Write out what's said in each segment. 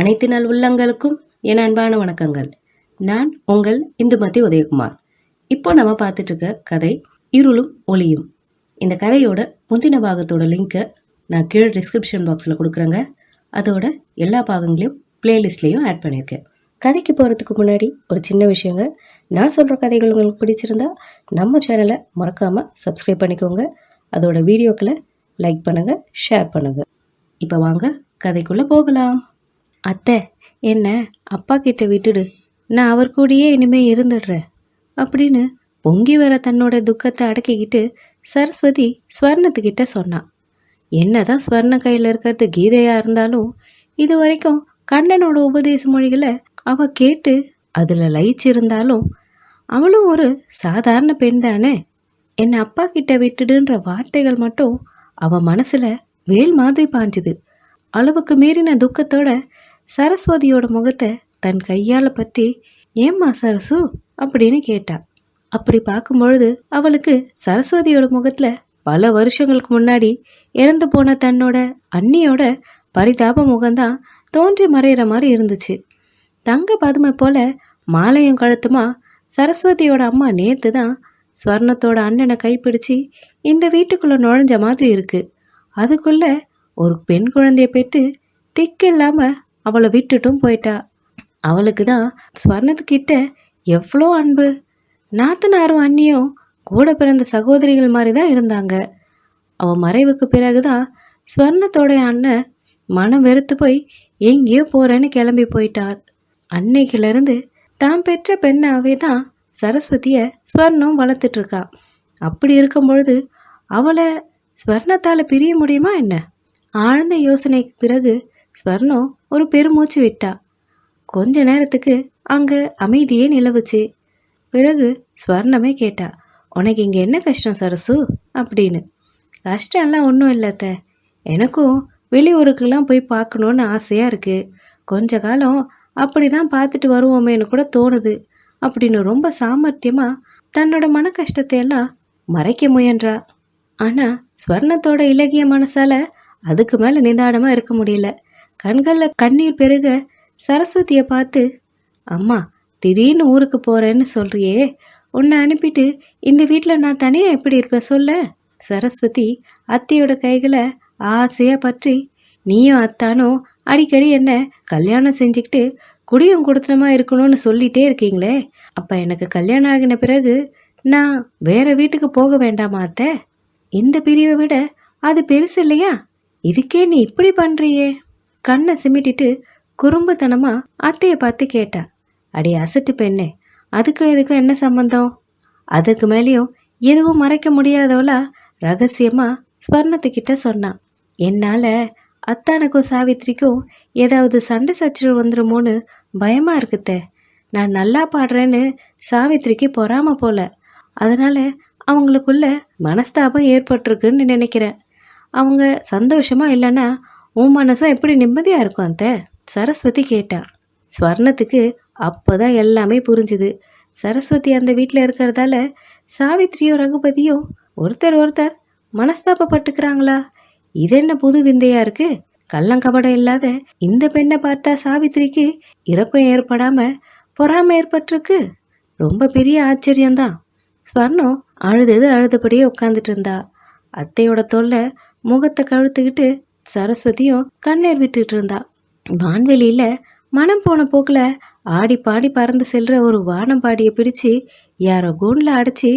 அனைத்து நாள் உள்ளங்களுக்கும் என் அன்பான வணக்கங்கள். நான் உங்கள் இந்துமதி உதயகுமார். இப்போ நம்ம பார்த்துட்டு இருக்க கதை இருளும் ஒளியும். இந்த கதையோட முந்தின பாகத்தோட லிங்க்கை நான் கீழே டிஸ்கிரிப்ஷன் பாக்ஸில் கொடுக்குறேங்க. அதோட எல்லா பாகங்களையும் பிளேலிஸ்ட்லேயும் ஆட் பண்ணியிருக்கேன். கதைக்கு போகிறதுக்கு முன்னாடி ஒரு சின்ன விஷயங்க. நான் சொல்கிற கதைகள் உங்களுக்கு பிடிச்சிருந்தா நம்ம சேனலை மறக்காமல் சப்ஸ்கிரைப் பண்ணிக்கோங்க. அதோட வீடியோக்களை லைக் பண்ணுங்கள் ஷேர் பண்ணுங்கள் இப்போ வாங்க கதைக்குள்ளே போகலாம். அத்தை என்ன அப்பா கிட்ட விட்டுடு. நான் அவர் கூடயே இனிமே இருந்துடுறேன். அப்படின்னு பொங்கி வர தன்னோட துக்கத்தை அடக்கிக்கிட்டு சரஸ்வதி ஸ்வர்ணத்துக்கிட்ட சொன்னான் என்னதான் ஸ்வர்ண கையில் இருக்கிறது கீதையா இருந்தாலும் இது வரைக்கும் கண்ணனோட உபதேச மொழிகளை அவ கேட்டு அதில் லயிச்சிருந்தாலும் அவளும் ஒரு சாதாரண பெண் தானே. என்னை அப்பா கிட்ட விட்டுடுன்ற வார்த்தைகள் மட்டும் அவள் மனசில் வேல் மாதிரி பாஞ்சுது. அளவுக்கு மீறின துக்கத்தோட சரஸ்வதியோட முகத்தை தன் கையால் பற்றி ஏம்மா சரசு? அப்படின்னு கேட்டா. அப்படி பார்க்கும்பொழுது அவளுக்கு சரஸ்வதியோட முகத்தில் பல வருஷங்களுக்கு முன்னாடி இறந்து போன தன்னோட அண்ணியோட பரிதாப முகம்தான் தோன்றி மறையிற மாதிரி இருந்துச்சு. தங்க பதுமை போல மாலையும் கழுத்துமா சரஸ்வதியோட அம்மா நேற்று தான் ஸ்வர்ணத்தோட அண்ணனை கைப்பிடிச்சு இந்த வீட்டுக்குள்ளே நுழைஞ்ச மாதிரி இருக்கு. அதுக்குள்ளே ஒரு பெண் குழந்தைய பெற்று திக்கில்லாமல் அவளை விட்டுட்டும் போயிட்டா. அவளுக்கு தான் ஸ்வர்ணத்துக்கிட்ட எவ்வளோ அன்பு. நாத்தனாரும் அண்ணியும் கூட பிறந்த சகோதரிகள் மாதிரி தான் இருந்தாங்க. அவ மறைவுக்கு பிறகுதான் ஸ்வர்ணத்தோட அண்ணன் மனம் வெறுத்து போய் எங்கேயோ போகிறேன்னு கிளம்பி போயிட்டார். அன்னைக்கிலிருந்து தான் பெற்ற பெண்ணாவே தான் சரஸ்வதியை ஸ்வர்ணம் வளர்த்துட்ருக்கா. அப்படி இருக்கும் பொழுது அவளை ஸ்வர்ணத்தால் பிரிய முடியுமா என்ன? ஆழ்ந்த யோசனைக்கு பிறகு ஸ்வர்ணம் ஒரு பெருமூச்சு விட்டா. கொஞ்ச நேரத்துக்கு அங்கே அமைதியே நிலவுச்சு. பிறகு ஸ்வர்ணமே கேட்டா உனக்கு இங்கே என்ன கஷ்டம் சரசு? அப்படின்னு. கஷ்டம்லாம் ஒன்றும் இல்லைத்த எனக்கும் வெளியூருக்கெல்லாம் போய் பார்க்கணுன்னு ஆசையாக இருக்குது கொஞ்ச காலம் அப்படி தான் பார்த்துட்டு வருவோமேன்னு கூட தோணுது அப்படின்னு ரொம்ப சாமர்த்தியமாக தன்னோட மன கஷ்டத்தை எல்லாம் மறைக்க முயன்றா. ஆனால் ஸ்வர்ணத்தோட இலகிய மனசால் அதுக்கு மேலே நிதானமாக இருக்க முடியல. கண்களில் கண்ணீர் பெருக சரஸ்வதியை பார்த்து அம்மா திடீர்னு ஊருக்கு போகிறேன்னு சொல்கிறியே உன்னை அனுப்பிட்டு இந்த வீட்டில் நான் தனியாக எப்படி இருப்பேன் சொல்ல? சரஸ்வதி அத்தையோட கைகளை ஆசையாக பற்றி நீயும் அத்தானும் அடிக்கடி என்ன கல்யாணம் செஞ்சுக்கிட்டு குடியும் கொடுத்தனமா இருக்கணும்னு சொல்லிட்டே இருக்கீங்களே. அப்போ எனக்கு கல்யாணம் ஆகின பிறகு நான் வேறு வீட்டுக்கு போக வேண்டாமா அத்தை? இந்த பிரிவை விட அது பெருசு இல்லையா? இதுக்கே நீ இப்படி பண்ணுறியே கண்ணை சிமிட்டிட்டு குறும்புத்தனமாக அத்தையை பார்த்து கேட்டா அடி அசட்டு பெண்ணே அதுக்கும் இதுக்கும் என்ன சம்பந்தம்? அதுக்கு மேலேயும் எதுவும் மறைக்க முடியாதவளா ரகசியமாக ஸ்வர்ணத்துக்கிட்ட சொன்னான் என்னால் அத்தானுக்கும் சாவித்திரிக்கும் ஏதாவது சண்டை சச்சரவு வந்துருமோன்னு பயமாக இருக்குத்தே. நான் நல்லா பாடுறேன்னு சாவித்திரிக்கு பொறாம போல. அதனால் அவங்களுக்குள்ள மனஸ்தாபம் ஏற்பட்டிருக்குன்னு நினைக்கிறேன். அவங்க சந்தோஷமாக இல்லைன்னா உன் மனசும் எப்படி நிம்மதியாக இருக்கும் அந்த சரஸ்வதி கேட்டா. ஸ்வர்ணத்துக்கு அப்போ தான் எல்லாமே புரிஞ்சுது. சரஸ்வதி அந்த வீட்டில் இருக்கிறதால சாவித்திரியும் ரகுபதியும் ஒருத்தர் ஒருத்தர் மனஸ்தாபப்பட்டுக்கிறாங்களா? இது என்ன புது விந்தையாக இருக்குது கள்ளங்கபடம் இல்லாத இந்த பெண்ணை பார்த்தா சாவித்திரிக்கு இறக்கம் ஏற்படாமல் பொறாமை ஏற்பட்டிருக்கு. ரொம்ப பெரிய ஆச்சரியம்தான். ஸ்வர்ணம் அழுதது அழுதபடியே உட்காந்துட்டு இருந்தா. அத்தையோட தொல்லை முகத்தை கழுத்துக்கிட்டு சரஸ்வதியும் கண்ணீர் விட்டுட்டு இருந்தா. வான்வெளியில் மனம் போன போக்கில் ஆடி பாடி பறந்து செல்கிற ஒரு வானம்பாடியை பிடிச்சு யாரோ கூண்டில் அடைச்சி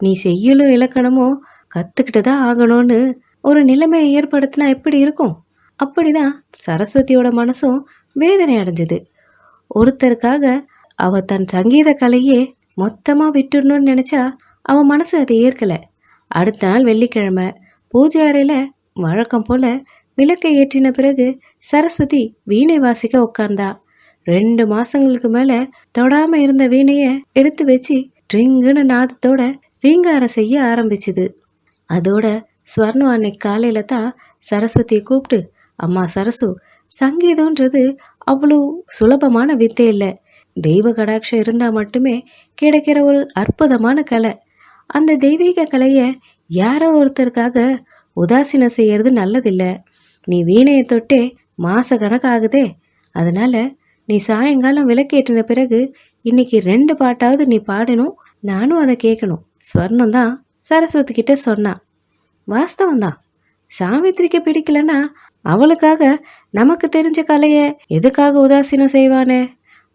நீ செய்யலும் இலக்கணமும் கற்றுக்கிட்டு தான் ஆகணும்னு ஒரு நிலைமையை ஏற்படுத்தினா எப்படி இருக்கும்? அப்படிதான் சரஸ்வதியோட மனசும் வேதனை அடைஞ்சது. ஒருத்தருக்காக அவ தன் சங்கீத கலையே மொத்தமாக விட்டுடணும்னு நினச்சா அவன் மனசு அதை ஏற்கலை. அடுத்த நாள் வெள்ளிக்கிழமை பூஜை அறையில் வழக்கம் போல் விளக்கை ஏற்றின பிறகு சரஸ்வதி வீணை வாசிக்க உட்கார்ந்தா. ரெண்டு மாசங்களுக்கு மேல தொடாம இருந்த வீணைய எடுத்து வச்சு ட்ரிங்குன்னு நாதத்தோட ரீங்காரம் செய்ய ஆரம்பிச்சுது. அதோட ஸ்வர்ணம் அன்னைக்கு காலையில தான் சரஸ்வதியை கூப்பிட்டு அம்மா சரசு சங்கீதம்ன்றது அவ்வளோ சுலபமான வித்தை இல்லை. தெய்வ கடாட்சம் இருந்தால் மட்டுமே கிடைக்கிற ஒரு அற்புதமான கலை. அந்த தெய்வீக கலையை யாரோ ஒருத்தருக்காக உதாசீனம் செய்யறது நல்லதில்லை. நீ வீணையை தொட்டே மாச கணக்காகுதே. அதனால நீ சாயங்காலம் விளக்கேற்றின பிறகு இன்னைக்கு ரெண்டு பாட்டாவது நீ பாடணும். நானும் அதை கேட்கணும். ஸ்வர்ணம் தான் சரஸ்வதி கிட்ட சொன்னான் வாஸ்தவம் தான். சாவித்திரிக்கு பிடிக்கலன்னா அவளுக்காக நமக்கு தெரிஞ்ச கலையை எதுக்காக உதாசீனம் செய்வானே?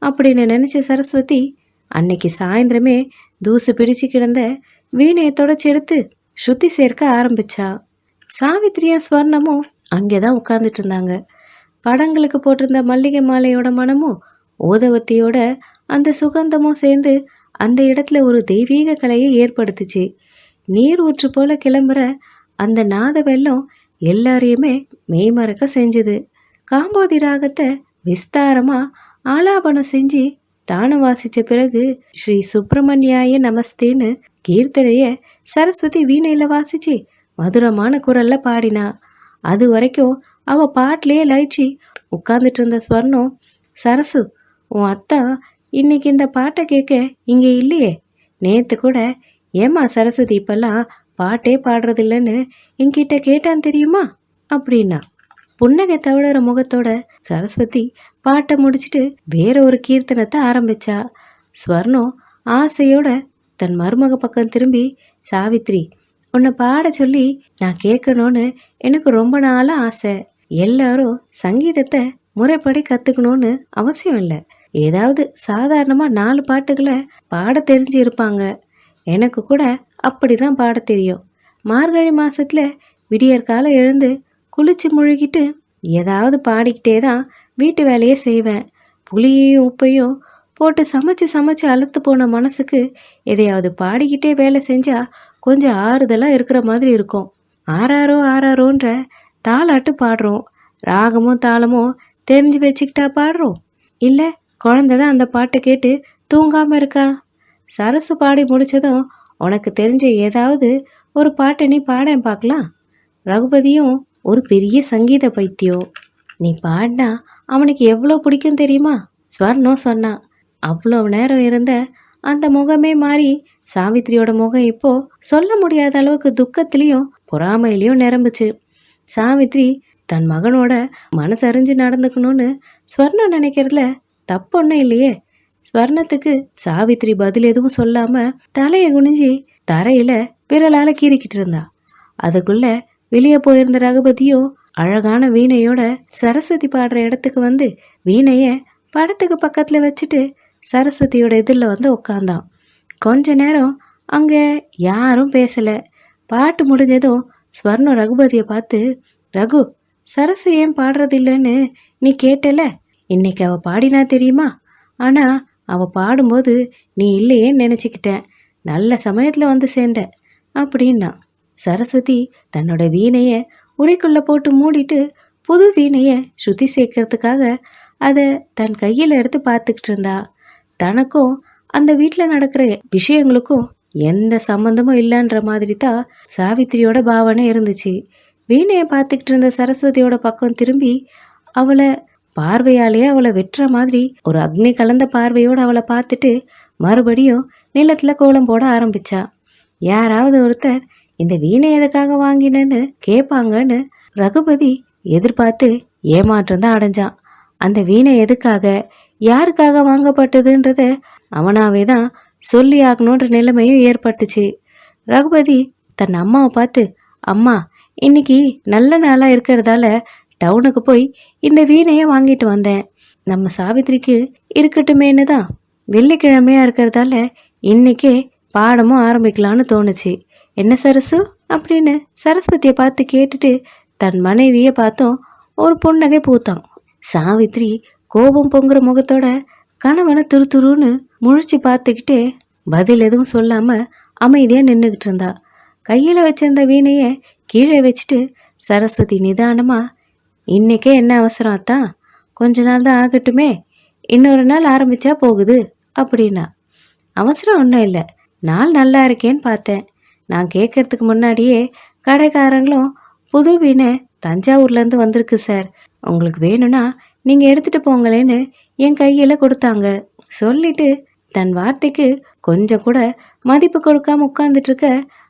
அப்படின்னு நினச்ச சரஸ்வதி அன்னைக்கு சாயந்தரமே தூசு பிடிச்சு கிடந்த வீணையை தொடச்சி எடுத்து ஸ்ருதி சேர்க்க ஆரம்பிச்சா. சாவித்திரியும் ஸ்வர்ணமும் அங்கே தான் உட்காந்துட்டு இருந்தாங்க படங்களுக்கு போட்டிருந்த மல்லிகை மாலையோட மனமும் ஓதவத்தியோட அந்த சுகந்தமும் சேர்ந்து அந்த இடத்துல ஒரு தெய்வீக கலையை ஏற்படுத்துச்சு. நீர் ஊற்று போல கிளம்புற அந்த நாத வெள்ளம் எல்லாரையுமே மெய்மறக்க செஞ்சுது. காம்போதி ராகத்தை விஸ்தாரமாக ஆலாபனம் செஞ்சு தானம் வாசித்த பிறகு ஸ்ரீ சுப்பிரமணியாய நமஸ்தேன்னு கீர்த்தனையை சரஸ்வதி வீணையில் வாசித்து மதுரமான குரலில் பாடினா. அது வரைக்கும் அவள் பாட்டிலே லயிச்சு உட்காந்துட்டு இருந்த ஸ்வர்ணம் சரசு உன் அத்தா இன்னைக்கு இந்த பாட்டை கேட்க இங்கே இல்லையே. நேற்று கூட ஏம்மா சரஸ்வதி இப்பெல்லாம் பாட்டே பாடுறதில்லன்னு என்கிட்ட கேட்டான் தெரியுமா? அப்படின்னா. புன்னகை தவிழற முகத்தோட சரஸ்வதி பாட்டை முடிச்சிட்டு வேற ஒரு கீர்த்தனத்தை ஆரம்பிச்சா. ஸ்வர்ணம் ஆசையோட தன் மருமக பக்கம் திரும்பி சாவித்ரி உன்னை பாட சொல்லி நான் கேட்கணும்னு எனக்கு ரொம்ப நாளாக ஆசை. எல்லாரும் சங்கீதத்தை முறைப்படி கற்றுக்கணும்னு அவசியம் இல்லை. ஏதாவது சாதாரணமாக நாலு பாட்டுகளை பாட தெரிஞ்சு இருப்பாங்க எனக்கு கூட அப்படி தான் பாட தெரியும். மார்கழி மாதத்தில் விடியற்கால எழுந்து குளிச்சு முழுகிட்டு ஏதாவது பாடிக்கிட்டே தான் வீட்டு வேலையை செய்வேன். புளியையும் உப்பையும் போட்டு சமைச்சு சமைச்சு அழுத்து போன மனசுக்கு எதையாவது பாடிக்கிட்டே வேலை செஞ்சால் கொஞ்சம் ஆறுதலாக இருக்கிற மாதிரி இருக்கும். ஆறாரோ ஆறாரோன்ற தாளாட்டு பாடுறோம். ராகமும் தாளமும் தெரிஞ்சு வச்சுக்கிட்டா பாடுறோம். இல்லை குழந்த தான் அந்த பாட்டை கேட்டு தூங்காமல் இருக்கா? சரசு பாடி முடிச்சதும் உனக்கு தெரிஞ்ச ஏதாவது ஒரு பாட்டை நீ பாடேன் பார்க்கலாம். ரகுபதியும் ஒரு பெரிய சங்கீத பைத்தியம். நீ பாடினா அவனுக்கு எவ்வளோ பிடிக்கும் தெரியுமா? ஸ்வர்ணம் சொன்னான். அவ்வளோ நேரம் இருந்த அந்த முகமே மாறி சாவித்திரியோட முகம் இப்போ சொல்ல முடியாத அளவுக்கு துக்கத்திலையும் பொறாமையிலையும் நிரம்புச்சு. சாவித்ரி தன் மகனோட மனசறிஞ்சு நடந்துக்கணும்னு ஸ்வர்ணம் நினைக்கிறதுல தப்பு ஒன்றும் இல்லையே. ஸ்வர்ணத்துக்கு சாவித்ரி பதில் எதுவும் சொல்லாம தலையை குனிஞ்சி தரையில விரலால கீறிக்கிட்டு இருந்தா. அதுக்குள்ள வெளியே போயிருந்த ரகுபதியும் அழகான வீணையோட சரஸ்வதி பாடுற இடத்துக்கு வந்து வீணைய படத்துக்கு பக்கத்துல வச்சுட்டு சரஸ்வதியோட இதில் வந்து உட்காந்தான் கொஞ்ச நேரம் அங்கே யாரும் பேசலை. பாட்டு முடிஞ்சதும் ஸ்வர்ணம் ரகுபதியை பார்த்து ரகு சரசு ஏன் பாடுறது இல்லைன்னு நீ கேட்டல? இன்னைக்கு அவள் பாடினா தெரியுமா? ஆனால் அவள் பாடும்போது நீ இல்லையேன்னு நினச்சிக்கிட்டேன். நல்ல சமயத்தில் வந்து சேர்ந்த அப்படின்னா. சரஸ்வதி தன்னோட வீணையை உரைக்குள்ளே போட்டு மூடிட்டு புது வீணையை ஸ்ருதி சேர்க்கறதுக்காக அதை தன் கையில் எடுத்து பார்த்துக்கிட்டு இருந்தா. தனக்கும் அந்த வீட்டில் நடக்கிற விஷயங்களுக்கும் எந்த சம்மந்தமும் இல்லைன்ற மாதிரி தான் சாவித்திரியோட பாவனை இருந்துச்சு. வீணையை பார்த்துக்கிட்டு இருந்த சரஸ்வதியோட பக்கம் திரும்பி அவளை பார்வையாலேயே அவளை வெட்டுற மாதிரி ஒரு அக்னி கலந்த பார்வையோடு அவளை பார்த்துட்டு மறுபடியும் நிலத்தில் கோலம் போட ஆரம்பிச்சா. யாராவது ஒருத்தர் இந்த வீணை எதுக்காக வாங்கினேன்னு கேட்பாங்கன்னு ரகுபதி எதிர்பார்த்து ஏமாற்றம் தான் அடைஞ்சான். அந்த வீணை எதுக்காக யாருக்காக வாங்கப்பட்டதுன்றத அவனாவே தான் சொல்லி ஆகணுன்ற நிலைமையும் ஏற்பட்டுச்சு. ரகுபதி தன் அம்மாவை பார்த்து அம்மா இன்னைக்கு நல்ல நாளாக இருக்கிறதால டவுனுக்கு போய் இந்த வீணையை வாங்கிட்டு வந்தேன். நம்ம சாவித்திரிக்கு இருக்கட்டுமேன்னு தான் வெள்ளிக்கிழமையாக இருக்கிறதால இன்னைக்கே பாடமும் ஆரம்பிக்கலான்னு தோணுச்சு. என்ன சரசு? அப்படின்னு சரஸ்வதியை பார்த்து கேட்டுட்டு தன் மனைவியை பார்த்தோம். ஒரு புன்னகை பூத்தான் சாவித்ரி கோபம் பொங்குற முகத்தோட கணவனை துரு துருன்னு முழிச்சு பார்த்துக்கிட்டே பதில் எதுவும் சொல்லாமல் அமைதியாக நின்றுக்கிட்டு இருந்தா. கையில் வச்சிருந்த வீணையை கீழே வச்சுட்டு சரஸ்வதி நிதானமாக இன்றைக்கே என்ன அவசரம் அத்தான் கொஞ்ச நாள் தான் ஆகட்டுமே. இன்னொரு நாள் ஆரம்பிச்சா போகுது அப்படின்னா. அவசரம் ஒன்றும் இல்லை. நாள் நல்லா இருக்கேன்னு பார்த்தேன். நான் கேட்கறதுக்கு முன்னாடியே கடைக்காரங்களும் புது வீணை தஞ்சாவூர்லேருந்து வந்திருக்கு சார். உங்களுக்கு வேணும்னா நீங்கள் எடுத்துகிட்டு போங்களேன்னு என் கையில் கொடுத்தாங்க. சொல்லிட்டு தன் வார்த்தைக்கு கொஞ்சம் கூட மதிப்பு கொடுக்காம உட்காந்துட்டுருக்க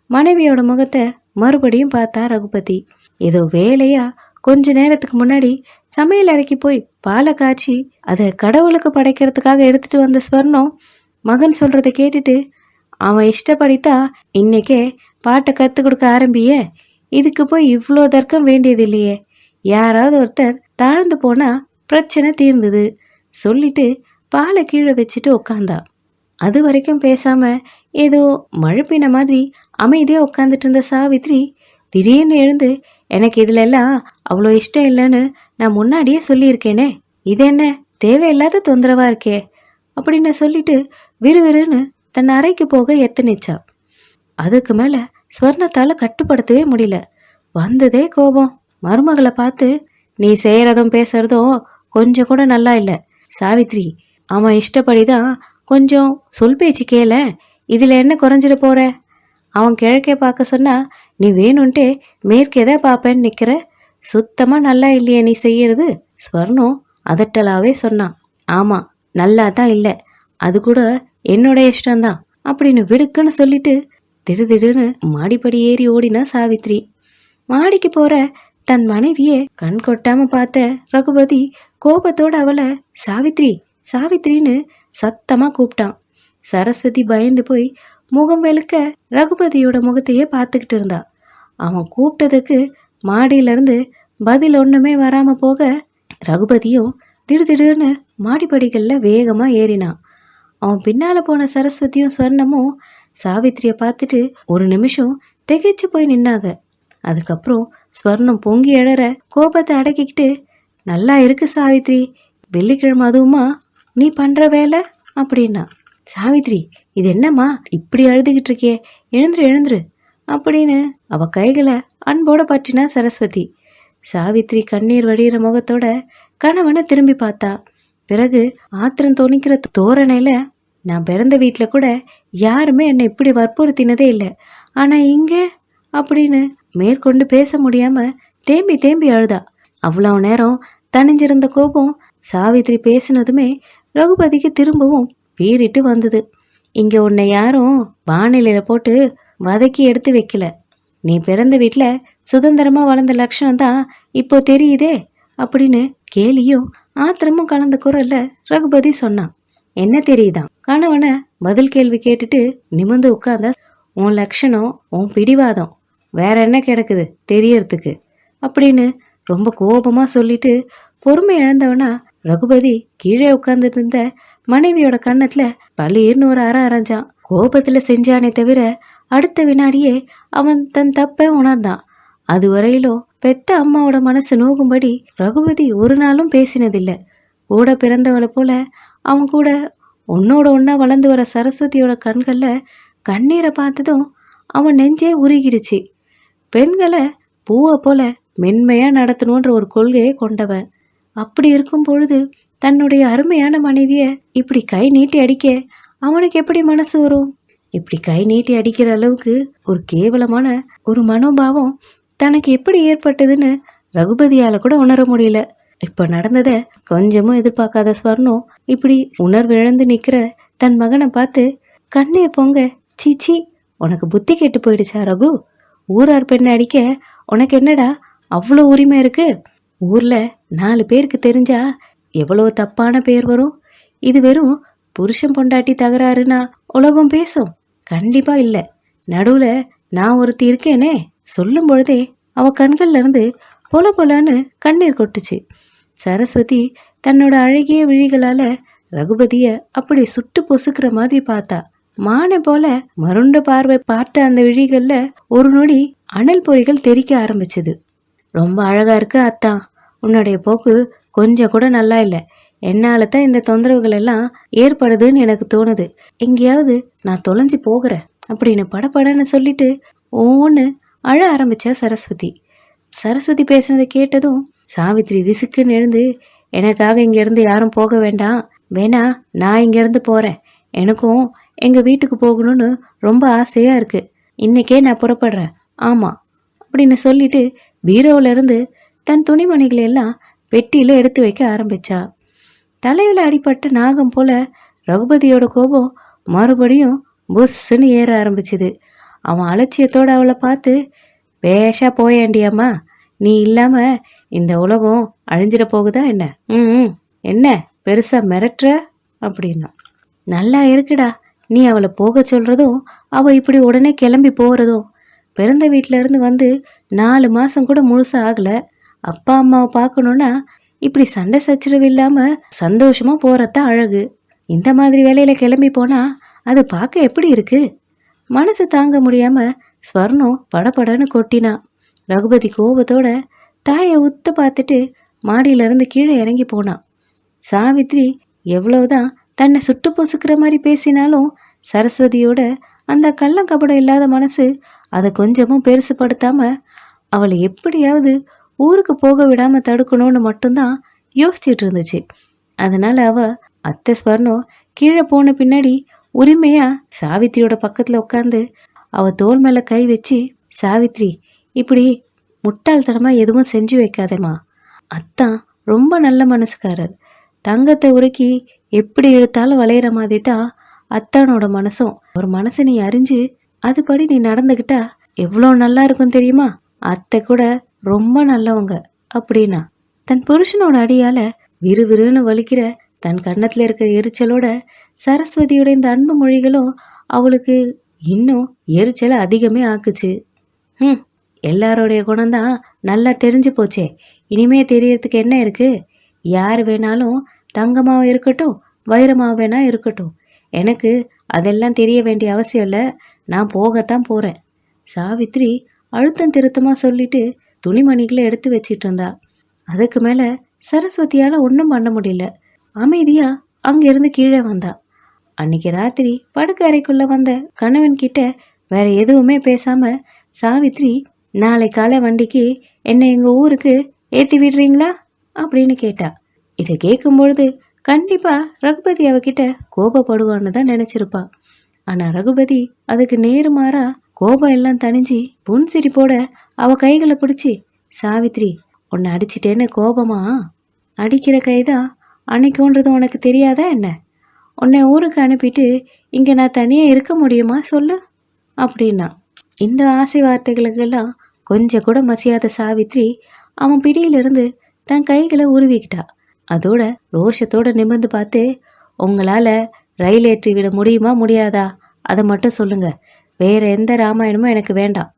மனைவியோட முகத்தை மறுபடியும் பார்த்தா ரகுபதி. ஏதோ வேலையா கொஞ்ச நேரத்துக்கு முன்னாடி சமையல் அறைக்கு போய் பாலை காய்ச்சி அதை கடவுளுக்கு படைக்கிறதுக்காக எடுத்துட்டு வந்த ஸ்வர்ணம் மகன் சொல்கிறத கேட்டுட்டு அவன் இஷ்டப்படித்தா இன்னைக்கே பாட்டை கற்றுக் கொடுக்க ஆரம்பியே. இதுக்கு போய் இவ்வளோ தர்க்கம் வேண்டியது இல்லையே யாராவது ஒருத்தர் தாழ்ந்து போனால் பிரச்சனை தீர்ந்தது. சொல்லிட்டு பாலை கீழே வச்சுட்டு உட்காந்தா அது வரைக்கும் பேசாம ஏதோ மழுப்பின மாதிரி அமைதியாக உட்காந்துட்டு இருந்த சாவித்ரி திடீர்னு எழுந்து எனக்கு இதுல எல்லாம் அவ்வளோ இஷ்டம் இல்லைன்னு நான் முன்னாடியே சொல்லியிருக்கேனே. இது என்ன? தேவையில்லாத தொந்தரவா இருக்கே. அப்படின்னு சொல்லிட்டு விறுவிறுன்னு தன் அறைக்கு போக எத்தனிச்சா. அதுக்கு மேலே ஸ்வர்ணத்தால் கட்டுப்படுத்தவே முடியல. வந்ததே கோபம். மருமகளை பார்த்து நீ செய்யறதும் பேசுறதும் கொஞ்சம் கூட நல்லா இல்லை. சாவித்ரி அவன் இஷ்டப்படிதான் கொஞ்சம் சொல் பேச்சு கேள. இதில் என்ன குறைஞ்சிட போகிற அவன் கிழக்கே பார்க்க சொன்னா நீ வேணும்ட்டே மேற்கே தான் பார்ப்பேன்னு நிற்கிற சுத்தமாக நல்லா இல்லையே நீ செய்யறது? ஸ்வர்ணம் அதட்டலாவே சொன்னான். ஆமாம் நல்லா தான் இல்லை. அது கூட என்னோட இஷ்டம்தான் அப்படின்னு விடுக்குன்னு சொல்லிட்டு திடுதிடுன்னு மாடிப்படி ஏறி ஓடினா சாவித்ரி. மாடிக்கு போகிற தன் மனைவியே கண் கொட்டாம பார்த்த ரகுபதி கோபத்தோட அவளை சாவித்ரி சாவித்ரின்னு சத்தமா கூப்பிட்டான். சரஸ்வதி பயந்து போய் முகம் வெளுக்க ரகுபதியோட முகத்தையே பார்த்துக்கிட்டு இருந்தா. அவன் கூப்பிட்டதுக்கு மாடியிலிருந்து பதில் ஒன்றுமே வராமல் போக ரகுபதியும் திடுதிடுன்னு மாடிப்படிகளில் வேகமாக ஏறினான். அவன் பின்னால் போன சரஸ்வதியும் ஸ்வர்ணமும் சாவித்திரியை பார்த்துட்டு ஒரு நிமிஷம் திகைச்சு போய் நின்னாங்க. அதுக்கப்புறம் ஸ்வர்ணம் பொங்கி எழற கோபத்தை அடக்கிக்கிட்டு நல்லா இருக்கு சாவித்ரி. வெள்ளிக்கிழமை அதுவுமா? நீ பண்ற வேலை? அப்படின்னா சாவித்ரி இது என்னம்மா? இப்படி அழுதுகிட்டு இருக்கே. எழுந்துரு எழுந்துரு. அப்படின்னு அவ கைகளை அன்போட பற்றினா சரஸ்வதி. சாவித்ரி கண்ணீர் வடிகிற முகத்தோட கணவனை திரும்பி பார்த்தா பிறகு ஆத்திரம் தோணிக்கிற தோரணையில் நான் பிறந்த வீட்டில் கூட யாருமே என்னை இப்படி வற்புறுத்தினதே இல்லை. ஆனால் இங்கே அப்படின்னு மேற்கொண்டு பேச முடியாம தேம்பி தேம்பி அழுதா. அவ்வளோ நேரம் தணிஞ்சிருந்த கோபம் சாவித்ரி பேசினதுமே ரகுபதிக்கு திரும்பவும் பீறிட்டு வந்தது. இங்க உன்னை யாரும் வானிலையில போட்டு வதக்கி எடுத்து வைக்கல. நீ பிறந்த வீட்டில் சுதந்திரமா வளர்ந்த லட்சணம் தான் இப்போ தெரியுதே அப்படின்னு கேலியும் ஆத்திரமும் கலந்த குரல்ல ரகுபதி சொன்னான். என்ன தெரியுதான் கணவனை பதில் கேள்வி கேட்டுட்டு நிமிர்ந்து உட்கார்ந்தா உன் லட்சணம் உன் பிடிவாதம் வேற என்ன கிடக்குது? தெரியறதுக்கு. அப்படின்னு ரொம்ப கோபமா சொல்லிட்டு பொறுமை இழந்தவனா ரகுபதி கீழே உட்கார்ந்துருந்த மனைவியோட கன்னத்தில் பலீர்னு ஒரு அற அரைஞ்சான். கோபத்துல செஞ்சானே தவிர அடுத்த வினாடியே அவன் தன் தப்பை உணர்ந்தான். அதுவரையிலும் பெத்த அம்மாவோட மனசு நோகும்படி ரகுபதி ஒரு நாளும் பேசினதில்லை. கூட பிறந்தவளை போல அவன் கூட உன்னோட ஒன்றா வளர்ந்து வர சரஸ்வதியோட கண்களில் கண்ணீரை பார்த்ததும் அவன் நெஞ்சே உருகிடுச்சு. பெண்களை பூவை போல மென்மையாக நடத்தணுன்ற ஒரு கொள்கையை கொண்டவன். அப்படி இருக்கும் பொழுது தன்னுடைய அருமையான மனைவியை இப்படி கை நீட்டி அடிக்க அவனுக்கு எப்படி மனசு வரும்? இப்படி கை நீட்டி அடிக்கிற அளவுக்கு ஒரு கேவலமான ஒரு மனோபாவம் தனக்கு எப்படி ஏற்பட்டதுன்னு ரகுபதியால் கூட உணர முடியல. இப்போ நடந்ததை கொஞ்சமும் எதிர்பார்க்காத ஸ்வர்ணம் இப்படி உணர்வு இழந்து தன் மகனை பார்த்து கண்ணீர் பொங்க சீச்சி உனக்கு புத்தி கெட்டு போயிடுச்சா ரகு? ஊரார் பெண்ணை அடிக்க உனக்கு என்னடா அவ்வளோ உரிமை இருக்கு? ஊரில் நாலு பேருக்கு தெரிஞ்சா எவ்வளோ தப்பான பேர் வரும்? இது வெறும் புருஷன் பொண்டாட்டி தகராறுனா உலகம் பேசும். கண்டிப்பா இல்லை. நடுவில் நான் ஒருத்தி இருக்கேனே. சொல்லும் பொழுதே அவ கண்கள்லேருந்து பொல பொலன்னு கண்ணீர் கொட்டுச்சு. சரஸ்வதி தன்னோட அழகிய விழிகளால் ரகுபதியை அப்படி சுட்டு பொசுக்கிற மாதிரி பார்த்தா மானை போல மருண்ட பார்வை பார்த்த அந்த விழிகள்ல ஒரு நொடி அனல் பொறிகள் தெறிக்க ஆரம்பிச்சது. ரொம்ப அழகா இருக்கு அத்தான் உன்னுடைய போக்கு கொஞ்சம் கூட நல்லா இல்லை. என்னால தான் இந்த தொந்தரவுகள் எல்லாம் ஏற்படுதுன்னு எனக்கு தோணுது. எங்கேயாவது நான் தொலைஞ்சு போகிறேன் அப்படின்னு படபடன்னு சொல்லிட்டு ஓன்னு அழ ஆரம்பிச்சா சரஸ்வதி. சரஸ்வதி பேசுனதை கேட்டதும் சாவித்ரி விசுக்குன்னு எழுந்து எனக்காக இங்கேருந்து யாரும் போக வேண்டாம். வேணா நான் இங்கேருந்து போகிறேன் எனக்கும் எங்கள் வீட்டுக்கு போகணும்னு ரொம்ப ஆசையாக இருக்குது இன்னைக்கே நான் புறப்படுறேன். ஆமாம் அப்படின்னு சொல்லிட்டு பீரோவிலேருந்து தன் துணிமணிகளை எல்லாம் பெட்டியில் எடுத்து வைக்க ஆரம்பிச்சா. தலையில் அடிபட்ட நாகம் போல ரகுபதியோட கோபம் மறுபடியும் புஸ்ஸுன்னு ஏற ஆரம்பிச்சுது. அவன் அலட்சியத்தோடு அவளை பார்த்து பேஷாக போயேண்டியம்மா நீ இல்லாமல் இந்த உலகம் அழிஞ்சிட போகுதா என்ன? ம் ம். என்ன பெருசாக மிரட்டுற? அப்படின்னா நல்லா இருக்குடா நீ அவளை போக சொல்கிறதும் அவள் இப்படி உடனே கிளம்பி போகிறதும் பிறந்த வீட்டிலேருந்து வந்து நாலு மாதம் கூட முழுசாக ஆகலை. அப்பா அம்மாவை பார்க்கணுன்னா இப்படி சண்டை சச்சரவு இல்லாமல் சந்தோஷமாக போறதான் அழகு. இந்த மாதிரி வேலையில் கிளம்பி போனால் அது பார்க்க எப்படி இருக்கு? மனசு தாங்க முடியாமல் ஸ்வர்ணம் படபடன்னு கொட்டினா. ரகுபதி கோபத்தோட தாயை உத்து பார்த்துட்டு மாடியில இருந்து கீழே இறங்கி போனான் சாவித்ரி எவ்வளவுதான் தன்னை சுட்டு பொசுக்கிற மாதிரி பேசினாலும் சரஸ்வதியோட அந்த கள்ளங்கபடம் இல்லாத மனசு அதை கொஞ்சமும் பெருசுப்படுத்தாமல் அவளை எப்படியாவது ஊருக்கு போக விடாமல் தடுக்கணும்னு மட்டும்தான் யோசிச்சுட்டு இருந்துச்சு. அதனால் அவ அத்தை ஸ்வர்ணம் கீழே போன பின்னாடி உரிமையாக சாவித்திரியோட பக்கத்தில் உட்காந்து அவள் தோல் மேலே கை வச்சு சாவித்ரி இப்படி முட்டாள்தனமாக எதுவும் செஞ்சு வைக்காதேம்மா. அத்தான் ரொம்ப நல்ல மனசுக்காரர். தங்கத்தை உருக்கி எப்படி இழுத்தாலும் வளையிற மாதிரி தான் அத்தானோட மனசும். ஒரு மனசை நீ அறிஞ்சு அதுபடி நீ நடந்துக்கிட்டா எவ்வளோ நல்லா இருக்கும் தெரியுமா? அத்தை கூட ரொம்ப நல்லவங்க அப்படின்னா. தன் புருஷனோட அடியால விறுவிறுன்னு வலிக்கிற தன் கன்னத்தில் இருக்கிற எரிச்சலோட சரஸ்வதியோட இந்த அன்பு மொழிகளும் அவளுக்கு இன்னும் எரிச்சலை அதிகமே ஆக்குச்சு. ம் எல்லாரோடைய குணம்தான் நல்லா தெரிஞ்சு போச்சே. இனிமே தெரியறதுக்கு என்ன இருக்கு? யார் வேணாலும் தங்கமாக இருக்கட்டும் வைரமாக வேணா இருக்கட்டும். எனக்கு அதெல்லாம் தெரிய வேண்டிய அவசியம் இல்லை. நான் போகத்தான் போகிறேன் சாவித்ரி அழுத்தம் திருத்தமாக சொல்லிட்டு துணிமணிகளை எடுத்து வச்சிட்டு இருந்தா. அதுக்கு மேலே சரஸ்வதியால் ஒன்றும் பண்ண முடியல. அமைதியாக அங்கேருந்து கீழே வந்தா. அன்னைக்கு ராத்திரி படுக்க அறைக்குள்ளே வந்த கணவன் கிட்ட வேற எதுவுமே பேசாமல் சாவித்ரி நாளை காலை வண்டிக்கு என்னை எங்கள் ஊருக்கு ஏற்றி விடுறீங்களா? அப்படின்னு கேட்டா. இதை கேட்கும்பொழுது கண்டிப்பாக ரகுபதி அவகிட்ட கோபப்படுவான்னு தான் நினச்சிருப்பா. ஆனால் ரகுபதி அதுக்கு நேருமாறா கோபம் எல்லாம் தணிஞ்சு புன்சிரிப்போட அவ கைகளை பிடிச்சி சாவித்ரி உன்னை அடிச்சிட்டேன்னு கோபமா? அடிக்கிற கை தான் அன்னைக்குன்றது உனக்கு தெரியாதா என்ன? உன்னை ஊருக்கு அனுப்பிட்டு இங்கே நான் தனியாக இருக்க முடியுமா சொல்லு? அப்படின்னா இந்த ஆசை வார்த்தைகளுக்கெல்லாம் கொஞ்சம் கூட மசியாத சாவித்ரி அவன் பிடியிலிருந்து தன் கைகளை உருவிக்கிட்டா. அதோட ரோஷத்தோட நிமிர்ந்து பார்த்து உங்களால் ரயில் ஏற்றி விட முடியுமா முடியாதா? அதை மட்டும் சொல்லுங்க. வேற எந்த ராமாயணமும் எனக்கு வேண்டாம்.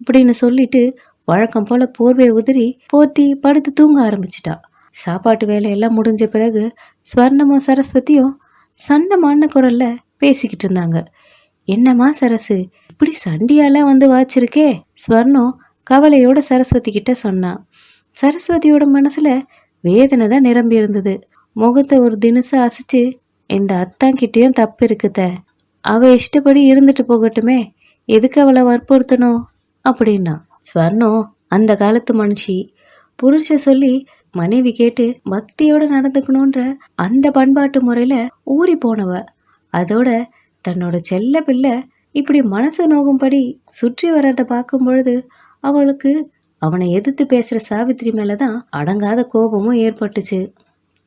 இப்படின்னு சொல்லிட்டு வழக்கம் போல போர்வை உதிரி போர்த்தி படுத்து தூங்க ஆரம்பிச்சிட்டா. சாப்பாட்டு வேலையெல்லாம் முடிஞ்ச பிறகு ஸ்வர்ணமும் சரஸ்வதியும் சண்டமான குரல்ல பேசிக்கிட்டு இருந்தாங்க. என்னம்மா சரசு இப்படி சண்டியால வந்து வாச்சிருக்கே? ஸ்வர்ணம் கவலையோட சரஸ்வதி கிட்ட சொன்னான் சரஸ்வதியோட மனசுல வேதனை தான் நிரம்பி இருந்தது. முகத்தை ஒரு தினசா அசைச்சு இந்த அத்தாங்கிட்டேயும் தப்பு இருக்குத. அவ இஷ்டப்படி இருந்துட்டு போகட்டுமே. எதுக்கு அவளை வற்புறுத்தணும்? அப்படின்னா ஸ்வர்ணம் அந்த காலத்து மனுஷி. புருஷ சொல்லி மனைவி கேட்டு பக்தியோட நடந்துக்கணுன்ற அந்த பண்பாட்டு முறையில் ஊறி போனவ. அதோட தன்னோட செல்ல பிள்ளை இப்படி மனசு நோகும்படி சுற்றி வர்றதை பார்க்கும் பொழுது அவளுக்கு அவனை எதிர்த்து பேசுகிற சாவித்திரி மேலே தான் அடங்காத கோபமும் ஏற்பட்டுச்சு.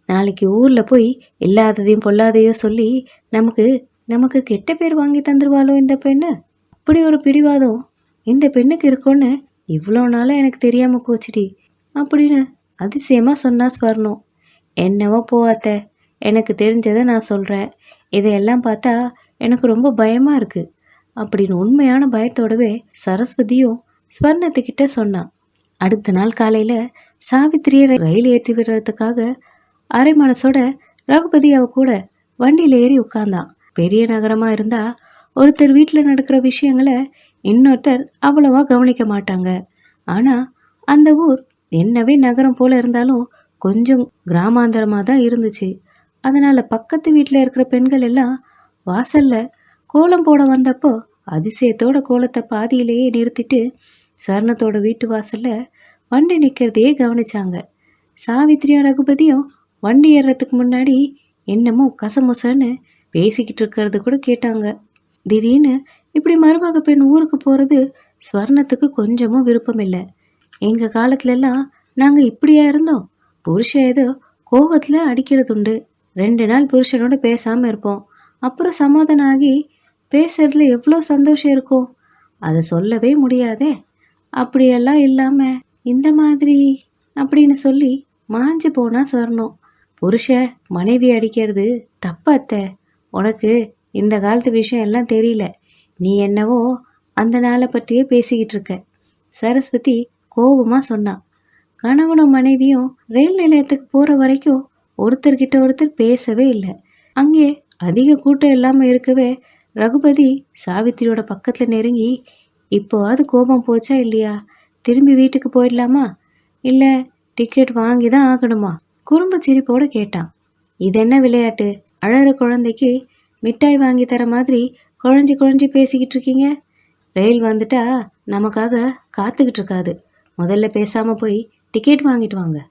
நாளைக்கு ஊரில் போய் இல்லாததையும் பொல்லாதையோ சொல்லி நமக்கு நமக்கு கெட்ட பேர் வாங்கி தந்துருவாளோ இந்த பெண்ணு? அப்படி ஒரு பிடிவாதம் இந்த பெண்ணுக்கு இருக்கோன்னு இவ்வளோ நாளாக எனக்கு தெரியாமல் போச்சுடி. அப்படின்னு அதிசயமாக சொன்னா ஸ்வர்ணம். என்னவோ போவாத்த எனக்கு தெரிஞ்சதை நான் சொல்கிறேன் இதையெல்லாம் பார்த்தா எனக்கு ரொம்ப பயமாக இருக்குது அப்படின்னு உண்மையான பயத்தோடவே சரஸ்வதியும் ஸ்வர்ணத்துக்கிட்ட சொன்னான் அடுத்த நாள் காலையில் சாவித்திரியை ரயில் ஏற்றி விடுறதுக்காக அரை மனசோட ரகுபதி அவ கூட வண்டியில் ஏறி உட்கார்ந்தான் பெரிய நகரமாக இருந்தால் ஒருத்தர் வீட்டில் நடக்கிற விஷயங்களை இன்னொருத்தர் அவ்வளவா கவனிக்க மாட்டாங்க. ஆனால் அந்த ஊர் என்னவே நகரம் போல இருந்தாலும் கொஞ்சம் கிராமாந்தரமாக தான் இருந்துச்சு. அதனால் பக்கத்து வீட்டில் இருக்கிற பெண்கள் எல்லாம் வாசலில் கோலம் போட வந்தப்போ அதிசயத்தோட கோலத்தை பாதியிலேயே நிறுத்திட்டு ஸ்வர்ணத்தோட வீட்டு வாசலில் வண்டி நிற்கிறதையே கவனிச்சாங்க. சாவித்திரியும் ரகுபதியும் வண்டி ஏறுறதுக்கு முன்னாடி என்னமோ கசமுசன்னு பேசிக்கிட்டு இருக்கிறது கூட கேட்டாங்க. திடீர்னு இப்படி மருமக பெண் ஊருக்கு போகிறது ஸ்வர்ணத்துக்கு கொஞ்சமும் விருப்பம் இல்லை எங்கள் காலத்துலலாம் நாங்கள் இப்படியா இருந்தோம். புருஷன் ஏதோ கோவத்தில் அடிக்கிறது உண்டு ரெண்டு நாள் புருஷனோட பேசாமல் இருப்போம். அப்புறம் சமாதானம் ஆகி பேசுறதுல எவ்வளோ சந்தோஷம் இருக்கும்? அதை சொல்லவே முடியாதே. அப்படியெல்லாம் இல்லாமல் இந்த மாதிரி அப்படின்னு சொல்லி மாஞ்சு போனா சொரணும். புருஷன் மனைவி அடிக்கிறது தப்பாத்த உனக்கு இந்த காலத்து விஷயம் எல்லாம் தெரியல. நீ என்னவோ அந்த நாளை பற்றியே பேசிக்கிட்டு இருக்க. சரஸ்வதி கோபமாக சொன்னான் கணவனும் மனைவியும் ரயில் நிலையத்துக்கு போகிற வரைக்கும் ஒருத்தர்கிட்ட ஒருத்தர் பேசவே இல்லை. அங்கே அதிக கூட்டம் இல்லாமல் இருக்கவே ரகுபதி சாவித்திரியோட பக்கத்தில் நெருங்கி இப்போவாது கோபம் போச்சா இல்லையா? திரும்பி வீட்டுக்கு போயிடலாமா? இல்லை டிக்கெட் வாங்கி தான் ஆகணுமா? குறும்பு சிரிப்போடு கேட்டான். இது என்ன விளையாட்டு? அழகிற குழந்தைக்கு மிட்டாய் வாங்கி தர மாதிரி குழஞ்சி குழஞ்சி பேசிக்கிட்டு இருக்கீங்க? ரயில் வந்துட்டா நமக்காக காத்துக்கிட்டு இருக்காது. முதல்ல பேசாமல் போய் டிக்கெட் வாங்கிட்டு வாங்க.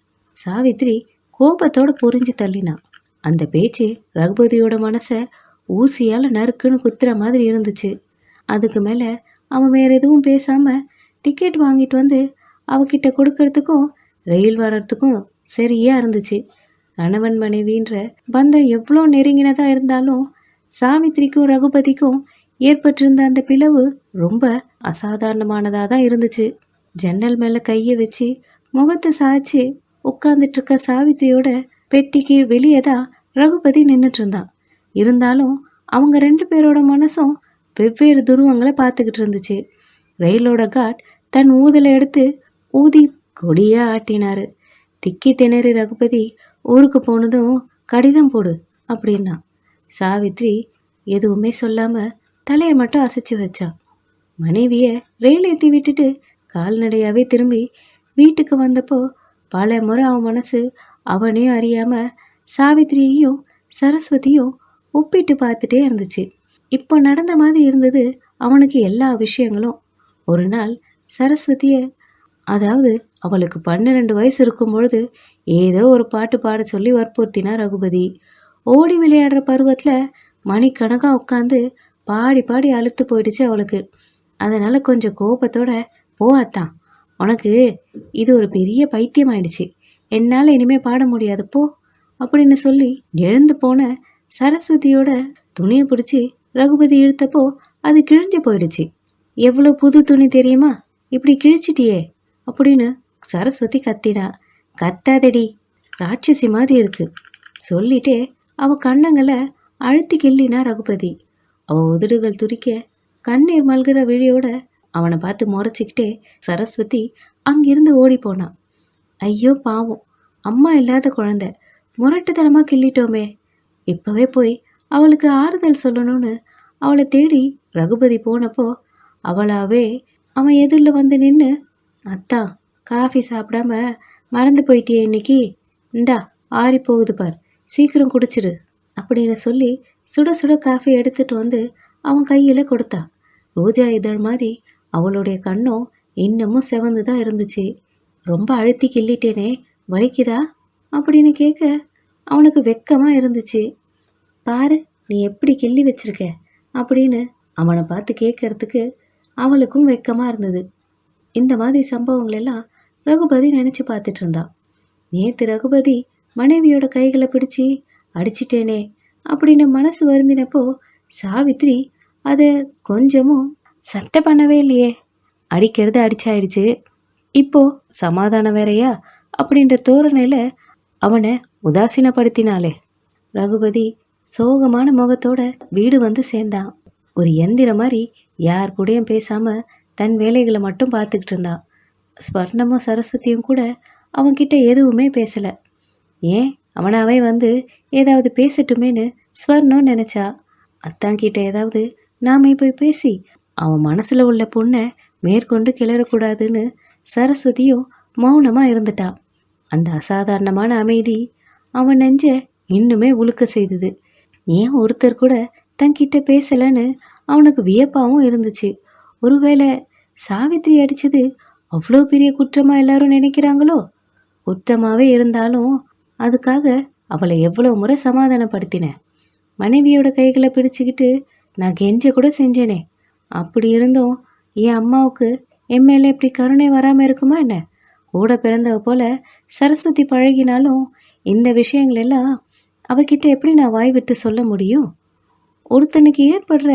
சாவித்ரி கோபத்தோட புரிஞ்சு தள்ளினான். அந்த பேச்சு ரகுபதியோட மனசை ஊசியால் நறுக்குன்னு குத்துற மாதிரி இருந்துச்சு. அதுக்கு மேலே அவன் வேறு எதுவும் பேசாமல் டிக்கெட் வாங்கிட்டு வந்து அவகிட்ட கொடுக்கறதுக்கும் ரயில் வர்றதுக்கும் சரியாக இருந்துச்சு. கணவன் மனைவின்ற பந்தம் எவ்வளோ நெருங்கினதாக இருந்தாலும் சாவித்திரிக்கும் ரகுபதிக்கும் ஏற்பட்டிருந்த அந்த பிளவு ரொம்ப அசாதாரணமானதாக தான் இருந்துச்சு. ஜன்னல் மேலே கையை வச்சு முகத்தை சாய்ச்சி உட்கார்ந்துட்டு இருக்க சாவித்திரியோட பெட்டிக்கு வெளியே தான் ரகுபதி நின்றுட்டு இருந்தான். இருந்தாலும் அவங்க ரெண்டு பேரோட மனசும் வெவ்வேறு துருவங்களை பார்த்துக்கிட்டு இருந்துச்சு. ரயிலோட காட் தன் ஊதலை எடுத்து ஊதி கொடியா ஆட்டினாரு. திக்கி திணறி ரகுபதி ஊருக்கு போனதும் கடிதம் போடு அப்படின்னா. சாவித்ரி எதுவுமே சொல்லாம தலையை மட்டும் அசைச்சு வச்சா. மனைவிய ரயில் ஏற்றி விட்டுட்டு கால்நடையாகவே திரும்பி வீட்டுக்கு வந்தப்போ பல முறை அவன் மனசு அவனையும் அறியாம சாவித்திரியையும் சரஸ்வதியும் ஒப்பிட்டு பார்த்துட்டே இருந்துச்சு. இப்போ நடந்த மாதிரி இருந்தது அவனுக்கு எல்லா விஷயங்களும். ஒரு நாள் சரஸ்வதியை அதாவது அவளுக்கு பன்னிரெண்டு வயசு இருக்கும் பொழுது ஏதோ ஒரு பாட்டு பாட சொல்லி வற்புறுத்தினார் ரகுபதி. ஓடி விளையாடுற பருவத்தில் மணிக்கணக்காக உட்காந்து பாடி பாடி அழுத்து போயிடுச்சு அவளுக்கு. அதனால் கொஞ்சம் கோபத்தோட போவாத்தான் உனக்கு இது ஒரு பெரிய பைத்தியம் ஆயிடுச்சு என்னால் இனிமேல் பாட முடியாது போ அப்படின்னு சொல்லி எழுந்து போன சரஸ்வதியோட துணியை பிடிச்சி ரகுபதி இழுத்தப்போ அது கிழிஞ்சு போயிடுச்சு. எவ்வளோ புது துணி தெரியுமா? இப்படி கிழிச்சிட்டியே அப்படின்னு சரஸ்வதி கத்தினா. கத்தாதடி ராட்சசி மாதிரி இருக்கு சொல்லிட்டே அவ கண்ணங்களை அழுத்தி கிள்ளினா ரகுபதி. அவ உதடுகள் துடிக்க கண்ணீர் மல்கிற விழியோட அவனை பார்த்து முறைச்சிக்கிட்டே சரஸ்வதி அங்கிருந்து ஓடி போனான் ஐயோ பாவம் அம்மா இல்லாத குழந்தை முரட்டுத்தனமாக கிள்ளிட்டோமே. இப்போவே போய் அவளுக்கு ஆறுதல் சொல்லணும்னு அவளை தேடி ரகுபதி போனப்போ அவளாவே அவன் எதிரில் வந்து நின்று அத்தான் காஃபி சாப்பிடாம மறந்து போயிட்டியே இன்னைக்கு? இந்தா ஆறி போகுது பார் சீக்கிரம் குடிச்சிரு அப்படின்னு சொல்லி சுட சுட காஃபி எடுத்துட்டு வந்து அவன் கையில் கொடுத்தா. ரோஜா இதழ் மாதிரி அவளுடைய கண்ணும் இன்னமும் செவந்து தான் இருந்துச்சு. ரொம்ப அழுத்தி கிள்ளிட்டேனே வலிக்குதா? அப்படின்னு கேட்க அவனுக்கு வெக்கமாக இருந்துச்சு. பாரு நீ எப்படி கிள்ளி வச்சிருக்க? அப்படின்னு அவனை பார்த்து கேட்கறதுக்கு அவளுக்கும் வெக்கமாக இருந்தது. இந்த மாதிரி சம்பவங்களெல்லாம் ரகுபதி நினச்சி பார்த்துட்டு இருந்தான் நேற்று ரகுபதி மனைவியோட கைகளை பிடிச்சி அடிச்சிட்டேனே அப்படின்னு மனசு வருந்தினப்போ சாவித்ரி அதை கொஞ்சமும் சட்டை பண்ணவே இல்லையே. அடிக்கிறது அடிச்சாயிடுச்சு. இப்போ சமாதானம் வேறையா? அப்படின்ற தோரணையில் அவனை உதாசீனப்படுத்தினாளே. ரகுபதி சோகமான முகத்தோட வீடு வந்து சேர்ந்தான். ஒரு எந்திர மாதிரி யார் கூடயும் பேசாம தன் வேலைகளை மட்டும் பார்த்துக்கிட்டு இருந்தான். ஸ்வர்ணமும் சரஸ்வதியும் கூட அவன்கிட்ட எதுவுமே பேசலை. ஏன்? அவனாவே வந்து ஏதாவது பேசட்டுமேன்னு ஸ்வர்ணம் நினச்சா. அத்தாங்கிட்ட ஏதாவது நாமே போய் பேசி அவன் மனசில் உள்ள பொண்ணை மேற்கொண்டு கிளறக்கூடாதுன்னு சரஸ்வதியும் மௌனமாக இருந்துட்டான் அந்த அசாதாரணமான அமைதி அவன் நெஞ்ச இன்னுமே உழுக்க செய்தது. ஏன் ஒருத்தர் கூட தங்கிட்ட பேசலன்னு அவனுக்கு வியப்பாகவும் இருந்துச்சு. ஒருவேளை சாவித்திரி அடித்தது அவ்வளோ பெரிய குற்றமாக எல்லாரும் நினைக்கிறாங்களோ? குற்றமாகவே இருந்தாலும் அதுக்காக அவளை எவ்வளோ முறை சமாதானப்படுத்தினேன். மனைவியோட கைகளை பிடிச்சிக்கிட்டு நான் கெஞ்ச கூட செஞ்சேனே. அப்படி இருந்தும் என் அம்மாவுக்கு என் மேலே இப்படி கருணை வராமல் இருக்குமா என்ன? கூட பிறந்தவ போல சரஸ்வதி பழகினாலும் இந்த விஷயங்களெல்லாம் அவகிட்ட எப்படி நான் வாய் விட்டு சொல்ல முடியும்? ஒருத்தனுக்கு ஏற்படுற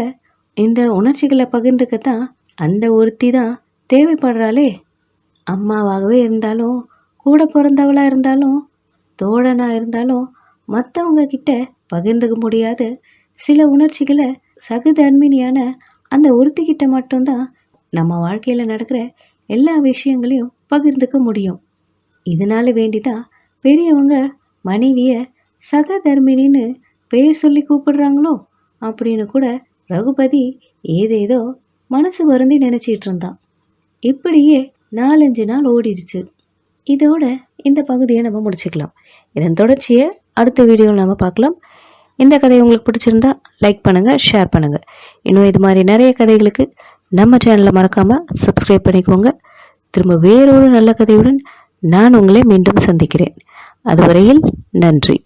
இந்த உணர்ச்சிகளை பகிர்ந்துக்கத்தான் அந்த ஒருத்தி தான் தேவைப்படுறாளே. அம்மாவாகவே இருந்தாலும் கூட பிறந்தவளாக இருந்தாலும் தோழனாக இருந்தாலும் மற்றவங்க கிட்ட பகிர்ந்துக்க முடியாத சில உணர்ச்சிகளை சகதர்மினியான அந்த ஒருத்திக்கிட்ட மட்டும்தான் நம்ம வாழ்க்கையில் நடக்கிற எல்லா விஷயங்களையும் பகிர்ந்துக்க முடியும். இதனால் வேண்டி தான் பெரியவங்க மனைவியை சகதர்மினின்னு பெயர் சொல்லி கூப்பிடுறாங்களோ? அப்படின்னு கூட ரகுபதி ஏதேதோ மனசு வருந்தி நினச்சிட்டு இருந்தான் இப்படியே நாலஞ்சு நாள் ஓடிடுச்சு. இதோட இந்த பகுதியை நம்ம முடிச்சுக்கலாம். இதன் தொடர்ச்சியை அடுத்த வீடியோவில் நம்ம பார்க்கலாம். இந்த கதை உங்களுக்கு பிடிச்சிருந்தா லைக் பண்ணுங்கள் ஷேர் பண்ணுங்கள் இன்னும் இது மாதிரி நிறைய கதைகளுக்கு நம்ம சேனலை மறக்காமல் சப்ஸ்கிரைப் பண்ணிக்கோங்க. திரும்ப வேறொரு நல்ல கதையுடன் நான் உங்களை மீண்டும் சந்திக்கிறேன். அதுவரையில் நன்றி.